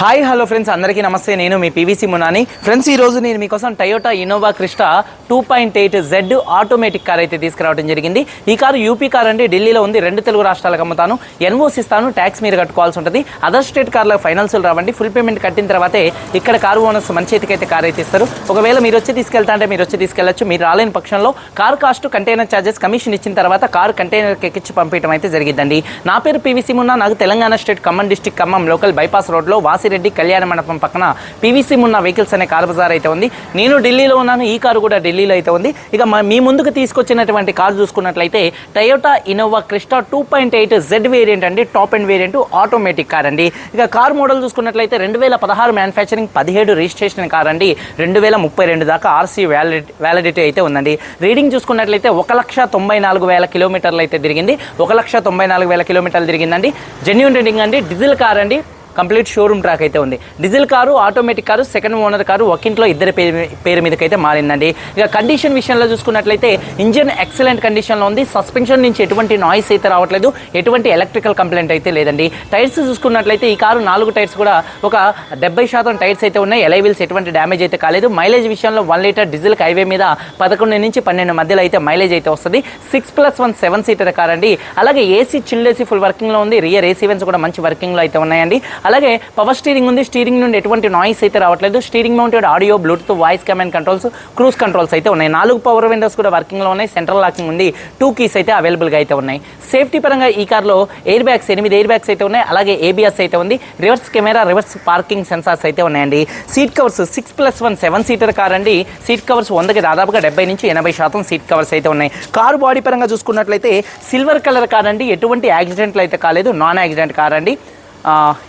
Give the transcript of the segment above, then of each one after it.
Hi hello friends. అందరికీ నమస్తే. నేను మీ పీవీసీ మునాని. ఫ్రెండ్స్ ఈ రోజు నేను మీకోసం Toyota Innova Crysta two point eight Z automatic car అయితే తీసుకురావడం జరిగింది. ఈ కారు యూపీ కార్ అండి. ఢిల్లీలో ఉంది. రెండు తెలుగు రాష్ట్రాలకు అమ్ముతాను. ఎన్ఓసి ఇస్తాను ట్యాక్స్ మీరు కట్టుకోవాల్సి ఉంటుంది. అదర్ స్టేట్ కార్లకు ఫైనాన్సులు రావండి. ఫుల్ పేమెంట్ కట్టిన తర్వాతే ఇక్కడ కారు ఓనర్స్ మన చేతికైతే కార్ అయితే ఇస్తారు. ఒకవేళ మీరు వచ్చి తీసుకెళ్తా అంటే మీరు వచ్చి తీసుకెళ్ళొచ్చు మీరు రాలేని పక్షంలో car cost container charges commission ఇచ్చిన తర్వాత కారు కంటైనర్కి ఎక్కించి పంపించడం అయితే జరిగిందండి నా పేరు పీవీసీ మున్నా. నాకు Telangana state Khammam district Khammam local bypass రోడ్లో వాసిరెడ్డి కళ్యాణ మండపం పక్కన పీవీసీ మున్న వెహికల్స్ అనే కార్ బజార్ అయితే ఉంది. నేను ఢిల్లీలో ఉన్నాను ఈ కారు కూడా ఢిల్లీలో అయితే ఉంది. ఇక మీ ముందుకు తీసుకొచ్చినటువంటి కారు చూసుకున్నట్లయితే Toyota Innova Crysta two point eight Z variant అండి top end variant automatic car అండి. ఇక కార్ మోడల్ చూసుకున్నట్లయితే రెండు వేల పదహారు మ్యానుఫ్యాక్చరింగ్ పదిహేడు రిజిస్ట్రేషన్ కార్ అండి. రెండు వేల ముప్పై రెండు దాకా ఆర్సీ వ్యాలిడి వ్యాలిడిటీ అయితే ఉందండి. రీడింగ్ చూసుకున్నట్లయితే ఒక లక్ష తొంభై నాలుగు వేల కిలోమీటర్లు అయితే తిరిగింది. ఒక లక్ష తొంభై నాలుగు వేల కిలోమీటర్లు తిరిగిందండి. జెన్యున్ రీడింగ్ అండి డీజిల్ కార్ అండి. కంప్లీట్ షోరూమ్ ట్రాక్ అయితే ఉంది. Diesel car automatic car second owner car ఒకింట్లో ఇద్దరి పేరు మీ- పేరు మీదకైతే మారిందండి. ఇక కండిషన్ విషయంలో చూసుకున్నట్లయితే ఇంజిన్ ఎక్సలెంట్ కండిషన్లో ఉంది. సస్పెన్షన్ నుంచి ఎటువంటి నాయిస్ అయితే రావట్లేదు. ఎటువంటి ఎలక్ట్రికల్ కంప్లైంట్ అయితే లేదండి. టైర్స్ చూసుకున్నట్లయితే ఈ కారు నాలుగు టైర్స్ కూడా ఒక డెబ్బై శాతం టైర్స్ అయితే ఉన్నాయి. ఎలైవిల్స్ ఎటువంటి డ్యామేజ్ అయితే కాలేదు. మైలేజ్ విషయంలో వన్ లీటర్ డీజిల్ హైవే మీద పదకొండు నుంచి పన్నెండు మధ్యలో అయితే మైలేజ్ అయితే వస్తుంది. Six plus one seven seater car అండి అలాగే ఏసీ చిల్డ్ ఏసీ ఫుల్ వర్కింగ్లో ఉంది. రియర్ ఏసీ వెన్స్ కూడా మంచి వర్కింగ్లో అయితే ఉన్నాయండి. అలాగే పవర్ స్టీరింగ్ ఉంది. స్టీరింగ్ నుండి ఎటువంటి నాయిస్ అయితే రావట్లేదు. Steering mounted audio Bluetooth voice command controls cruise controls అయితే ఉన్నాయి. నాలుగు పవర్ విండోస్ కూడా వర్కింగ్లో ఉన్నాయి. సెంట్రల్ లాకింగ్ ఉంది. టూ కీస్ అయితే అవైలబుల్గా అయితే ఉన్నాయి. సేఫ్టీ పరంగా ఈ కార్లో ఎయిర్ బ్యాగ్స్ ఎనిమిది ఎయిర్ బ్యాగ్స్ అయితే ఉన్నాయి. అలాగే ఏబిఎస్ అయితే ఉంది. Reverse camera reverse parking sensors అయితే ఉన్నాయండి. Seat covers six plus one seven seater car అండి. సీట్ కవర్స్ వందకి దాదాపుగా డెబ్బై నుంచి ఎనభై శాతం సీట్ కవర్స్ అయితే ఉన్నాయి. కారు బాడీ పరంగా చూసుకున్నట్లయితే సిల్వర్ కలర్ కార్ అండి. ఎటువంటి యాక్సిడెంట్లు అయితే కాలేదు. నాన్ యాక్సిడెంట్ కార్ అండి.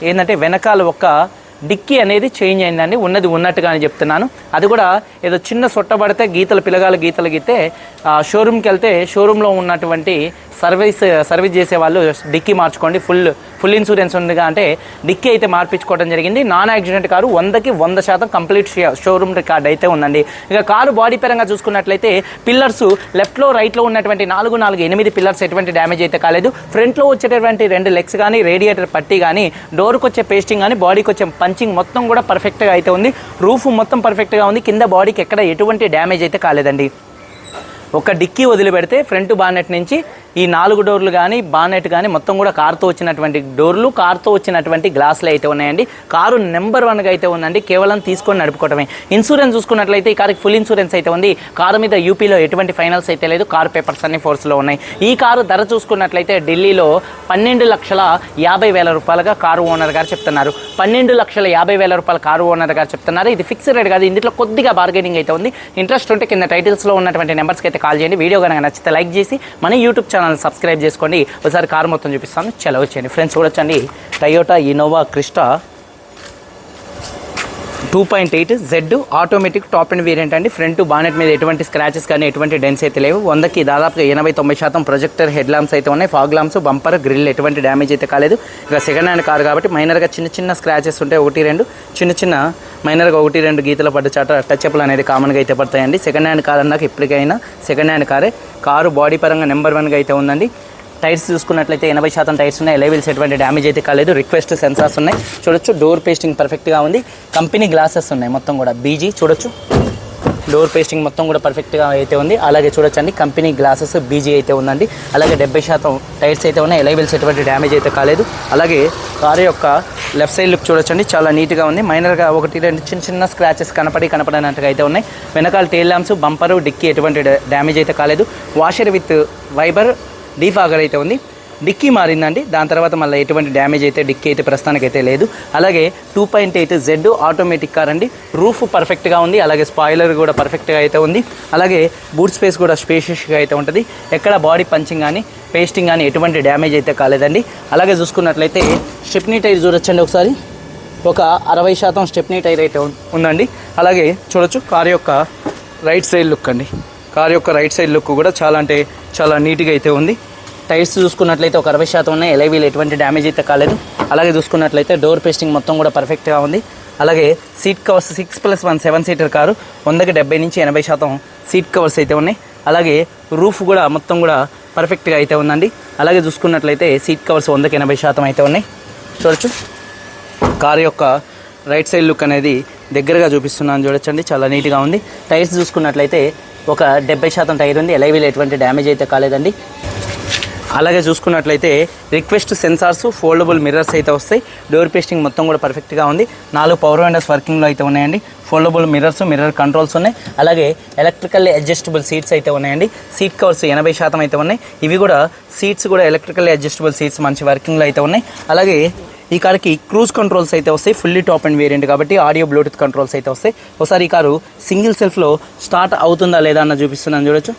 ఏంటంటే వెనకాల ఒక డిక్కీ అనేది చేంజ్ అయిందండి ఉన్నది ఉన్నట్టుగానే చెప్తున్నాను. అది కూడా ఏదో చిన్న సొట్టబడితే గీతలు పిలగాలు గీతలు గీతే షోరూమ్కి వెళ్తే షోరూంలో ఉన్నటువంటి సర్వీస్ సర్వీస్ చేసే వాళ్ళు డిక్కీ మార్చుకోండి ఫుల్ ఫుల్ ఇన్సూరెన్స్ ఉందిగా అంటే డిక్కీ అయితే మార్పించుకోవడం జరిగింది. నాన్ యాక్సిడెంట్ కారు వందకి వంద శాతం కంప్లీట్ షోరూమ్ రికార్డ్ అయితే ఉందండి. ఇక కారు బాడీ పరంగా చూసుకున్నట్లయితే పిల్లర్స్ లెఫ్ట్లో రైట్లో ఉన్నటువంటి నాలుగు నాలుగు ఎనిమిది పిల్లర్స్ ఎటువంటి డ్యామేజ్ అయితే కాలేదు. ఫ్రంట్లో వచ్చేటటువంటి రెండు లెగ్స్ కానీ రేడియేటర్ పట్టి కానీ డోర్కి వచ్చే పేస్టింగ్ కానీ బాడీకి వచ్చే పంచింగ్ మొత్తం కూడా పర్ఫెక్ట్గా అయితే ఉంది. రూఫ్ మొత్తం పర్ఫెక్ట్గా ఉంది. కింద బాడీకి ఎక్కడ ఎటువంటి డ్యామేజ్ అయితే కాలేదండి. ఒక డిక్కీ వదిలిపెడితే ఫ్రంట్ బానెట్ నుంచి ఈ నాలుగు డోర్లు కానీ బానెట్ కానీ మొత్తం కూడా కార్తో వచ్చినటువంటి డోర్లు కార్తో వచ్చినటువంటి గ్లాసులు అయితే ఉన్నాయండి. కారు నెంబర్ వన్గా అయితే ఉందండి. కేవలం తీసుకొని నడుపుకోవటమే. ఇన్సూరెన్స్ చూసుకున్నట్లయితే ఈ కారుకి ఫుల్ ఇన్సూరెన్స్ అయితే ఉంది. కారు మీద యూపీలో ఎటువంటి ఫైనల్స్ అయితే లేదు. కారు పేపర్స్ అన్ని ఫోర్స్లో ఉన్నాయి. ఈ కారు ధర చూసుకున్నట్లయితే ఢిల్లీలో పన్నెండు లక్షల యాభై వేల రూపాయలుగా కారు ఓనర్ గారు చెప్తున్నారు. పన్నెండు లక్షల యాభై వేల రూపాయల కారు ఓనర్ గారు చెప్తున్నారు. ఇది ఫిక్స్డ్ రేట్ కాదు. ఇందులో కొద్దిగా బార్గెనింగ్ అయితే ఉంది. ఇంట్రెస్ట్ ఉంటే కింద టైటిల్స్లో ఉన్నటువంటి నెంబర్స్కి అయితే కాల్ చేయండి. వీడియో కనుక నచ్చితే లైక్ చేసి మన యూట్యూబ్ ఛానల్ సబ్స్క్రైబ్ చేసుకోండి. ఒకసారి కారు మొత్తం చూపిస్తాను. చలో వచ్చేయండి. ఫ్రెండ్స్ వచ్చండి Toyota Innova Crysta two point eight Z automatic top end variant అండి. ఫ్రంట్ బానెట్ మీద ఎటువంటి స్క్రాచెస్ కానీ ఎటువంటి డెన్స్ అయితే లేవు. వందకి దాదాపుగా ఎనభై తొంభై శాతం ప్రొజెక్టర్ హెడ్ లాంప్స్ అయితే ఉన్నాయి. ఫాగ్ లాంప్స్ బంపర్ గ్రిల్ ఎటువంటి డ్యామేజ్ అయితే కాలేదు. ఇక సెకండ్ హ్యాండ్ కార్ కాబట్టి మైనర్గా చిన్న చిన్న స్క్రాచెస్ ఉంటాయి ఒకటి రెండు చిన్న చిన్న మైనర్గా ఒకటి రెండు గీతలు పడ్డ చాట టచ్అప్లు అనేది కామన్గా అయితే పడతాయండి. సెకండ్ హ్యాండ్ కార్ అన్నాక ఇప్పటికైనా సెకండ్ హ్యాండ్ కారే కారు బాడీ పరంగా నెంబర్ వన్గా అయితే ఉందండి. టైర్స్ చూసుకున్నట్లయితే ఎనభై శాతం టైర్స్ ఉన్నాయి. లెవెల్స్ ఎటువంటి డ్యామేజ్ అయితే కాలేదు. రిక్వెస్ట్ సెన్సార్స్ ఉన్నాయి. చూడొచ్చు డోర్ పేస్టింగ్ పర్ఫెక్ట్గా ఉంది. కంపెనీ గ్లాసెస్ ఉన్నాయి మొత్తం కూడా. బీజీ చూడొచ్చు. డోర్ పేస్టింగ్ మొత్తం కూడా పర్ఫెక్ట్గా అయితే ఉంది. అలాగే చూడొచ్చండి కంపెనీ గ్లాసెస్ బీజీ అయితే ఉందండి. అలాగే డెబ్బై శాతం టైర్స్ అయితే ఉన్నాయి. ఎలైవెల్స్ ఎటువంటి డ్యామేజ్ అయితే కాలేదు. అలాగే కారు యొక్క లెఫ్ట్ సైడ్ లుక్ చూడొచ్చండి. చాలా నీట్గా ఉంది. మైనర్గా ఒకటి రెండు చిన్న చిన్న స్క్రాచెస్ కనపడి కనపడనట్టుగా అయితే ఉన్నాయి. వెనకాల టైల్ ల్యాంప్స్ బంపరు డిక్కీ ఎటువంటి డ్యామేజ్ అయితే కాలేదు. వాషర్ విత్ వైబర్ డీఫాగర్ అయితే ఉంది. డిక్కీ మారిందండి. దాని తర్వాత మళ్ళీ ఎటువంటి డ్యామేజ్ అయితే డిక్కీ అయితే ప్రస్తుతానికి అయితే లేదు. అలాగే two point eight Z automatic car అండి. రూఫ్ పర్ఫెక్ట్గా ఉంది. అలాగే స్పాయిలర్ కూడా పర్ఫెక్ట్గా అయితే ఉంది. అలాగే బూట్ స్పేస్ కూడా స్పేషియస్గా అయితే ఉంటుంది. ఎక్కడ బాడీ పంచింగ్ కానీ పేస్టింగ్ కానీ ఎటువంటి డ్యామేజ్ అయితే కాలేదండి. అలాగే చూసుకున్నట్లయితే స్టెప్నీ టైర్ చూడొచ్చండి ఒకసారి. ఒక అరవై శాతం స్టెప్నీ టైర్ అయితే ఉందండి. అలాగే చూడొచ్చు కార్ యొక్క రైట్ సైడ్ లుక్ అండి. కార్ యొక్క రైట్ సైడ్ లుక్ కూడా చాలా అంటే చాలా నీట్గా అయితే ఉంది. టైర్స్ చూసుకున్నట్లయితే ఒక అరవై శాతం ఉన్నాయి. ఎలైవీలు ఎటువంటి డ్యామేజ్ అయితే కాలేదు. అలాగే చూసుకున్నట్లయితే డోర్ పేస్టింగ్ మొత్తం కూడా పర్ఫెక్ట్గా ఉంది. అలాగే seat covers six plus one seven seater car వందకి డెబ్బై నుంచి ఎనభై శాతం సీట్ కవర్స్ అయితే ఉన్నాయి. అలాగే రూఫ్ కూడా మొత్తం కూడా పర్ఫెక్ట్గా అయితే ఉందండి. అలాగే చూసుకున్నట్లయితే సీట్ కవర్స్ వందకి ఎనభై శాతం అయితే ఉన్నాయి. చూడొచ్చు. కారు యొక్క రైట్ సైడ్ లుక్ అనేది దగ్గరగా చూపిస్తున్నాను చూడొచ్చండి. చాలా నీట్గా ఉంది. టైర్స్ చూసుకున్నట్లయితే ఒక డెబ్బై శాతం టైర్ ఉంది. ఎలైవీలు ఎటువంటి డ్యామేజ్ అయితే కాలేదండి. అలాగే చూసుకున్నట్లయితే రిక్వెస్ట్ సెన్సార్స్ ఫోల్డబుల్ మిర్రర్స్ అయితే వస్తాయి. డోర్ పేస్టింగ్ మొత్తం కూడా పర్ఫెక్ట్గా ఉంది. నాలుగు పవర్ విండోస్ వర్కింగ్లో అయితే ఉన్నాయండి. ఫోల్డబుల్ మిర్రర్స్ మిర్రర్ కంట్రోల్స్ ఉన్నాయి. అలాగే ఎలక్ట్రికల్ అడ్జస్టబుల్ సీట్స్ అయితే ఉన్నాయండి. సీట్ కవర్స్ ఎనభై శాతం అయితే ఉన్నాయి. ఇవి కూడా సీట్స్ కూడా ఎలక్ట్రికల్ అడ్జస్టబుల్ సీట్స్ మంచి వర్కింగ్లో అయితే ఉన్నాయి. అలాగే ఈ కార్కి క్రూజ్ కంట్రోల్స్ అయితే వస్తాయి. ఫుల్లీ టాప్ అండ్ వేరియంట్ కాబట్టి ఆడియో బ్లూటూత్ కంట్రోల్స్ అయితే వస్తాయి. ఒకసారి ఈ కారు సింగిల్ సెల్ఫ్లో స్టార్ట్ అవుతుందా లేదా అన్న చూపిస్తున్నాను. చూడొచ్చు.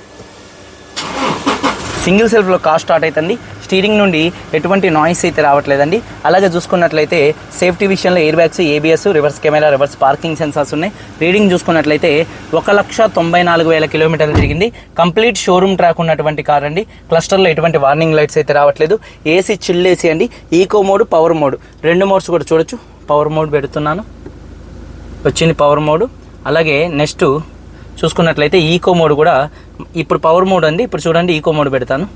సింగిల్ సెల్ఫ్లో కార్ స్టార్ట్ అవుతుంది స్టీరింగ్ నుండి ఎటువంటి నాయిస్ అయితే రావట్లేదండి. అలాగే చూసుకున్నట్లయితే సేఫ్టీ విషయంలో air bags ABS reverse camera reverse parking sensors ఉన్నాయి. రీడింగ్ చూసుకున్నట్లయితే ఒక లక్ష తొంభై నాలుగు వేల కిలోమీటర్లు తిరిగింది. కంప్లీట్ షోరూమ్ ట్రాక్ ఉన్నటువంటి కార్ అండి. క్లస్టర్లో ఎటువంటి వార్నింగ్ లైట్స్ అయితే రావట్లేదు. ఏసీ చిల్ ఏసీ అండి. ఈకో మోడ్ పవర్ మోడ్ రెండు మోడ్స్ కూడా చూడొచ్చు. పవర్ మోడ్ పెడుతున్నాను. వచ్చింది పవర్ మోడ్ అలాగే నెక్స్ట్ చూసుకున్నట్లయితే ఈకో మోడ్ కూడా ఇప్పుడు పవర్ మోడ్ అండి ఇప్పుడు చూడండి ఈకో మోడ్ పెడతాను.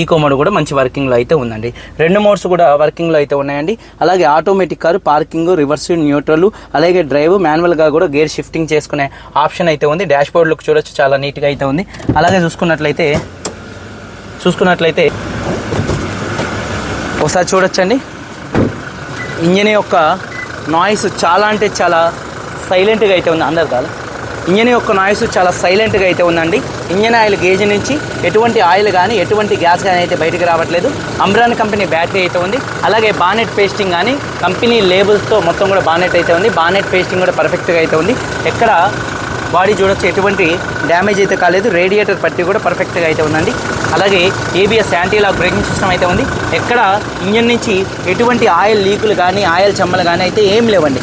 ఈకో మోడ్ కూడా మంచి వర్కింగ్లో అయితే ఉందండి. రెండు మోడ్స్ కూడా వర్కింగ్లో అయితే ఉన్నాయండి. అలాగే automatic car parking reverse neutral అలాగే డ్రైవ్ మాన్యువల్గా కూడా గేర్ షిఫ్టింగ్ చేసుకునే ఆప్షన్ అయితే ఉంది. డాష్ బోర్డ్ లుక్ చూడొచ్చు చాలా నీట్గా అయితే ఉంది. అలాగే చూసుకున్నట్లయితే చూసుకున్నట్లయితే ఒకసారి చూడొచ్చండి. ఇంజిన్ యొక్క నాయిస్ చాలా అంటే చాలా సైలెంట్గా అయితే ఉంది. అందరు కాదు ఇంజన్ యొక్క నాయిస్ చాలా సైలెంట్గా అయితే ఉందండి. ఇంజన్ ఆయిల్ గేజ్ నుంచి ఎటువంటి ఆయిల్ కానీ ఎటువంటి గ్యాస్ కానీ అయితే బయటకు రావట్లేదు. అమ్రాన్ కంపెనీ బ్యాటరీ అయితే ఉంది. అలాగే బానెట్ పేస్టింగ్ కానీ కంపెనీ లేబుల్స్తో మొత్తం కూడా బానెట్ అయితే ఉంది. బానెట్ పేస్టింగ్ కూడా పర్ఫెక్ట్గా అయితే ఉంది. ఎక్కడ బాడీ చూడొచ్చు ఎటువంటి డ్యామేజ్ అయితే కాలేదు. రేడియేటర్ పట్టి కూడా పర్ఫెక్ట్గా అయితే ఉందండి. అలాగే ఏబిఎస్ యాంటీలాక్ బ్రేకింగ్ సిస్టమ్ అయితే ఉంది. ఎక్కడ ఇంజన్ నుంచి ఎటువంటి ఆయిల్ లీకులు కానీ ఆయిల్ చెమ్మలు కానీ అయితే ఏం లేవండి.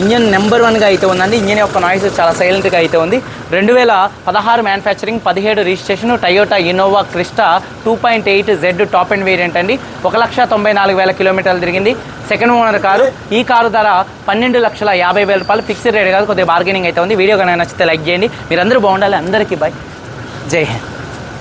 ఇంజన్ నెంబర్ వన్గా అయితే ఉందండి. ఇంజన్ యొక్క నాయిస్ చాలా సైలెంట్గా అయితే ఉంది. రెండు వేల పదహారు మ్యానుఫ్యాక్చరింగ్ పదిహేడు registration Toyota Innova Crysta two point eight Z top end variant అండి. ఒక లక్ష తొంభై నాలుగు వేల కిలోమీటర్లు తిరిగింది. సెకండ్ ఓనర్ కారు ఈ కారు ధర పన్నెండు లక్షల యాభై వేల రూపాయలు ఫిక్స్డ్ రేట్ కాదు కొద్దిగా బార్గెనింగ్ అయితే ఉంది. వీడియో కనుక నచ్చితే లైక్ చేయండి. మీరందరూ బాగుండాలి. అందరికీ బాయ్. జై హింద్.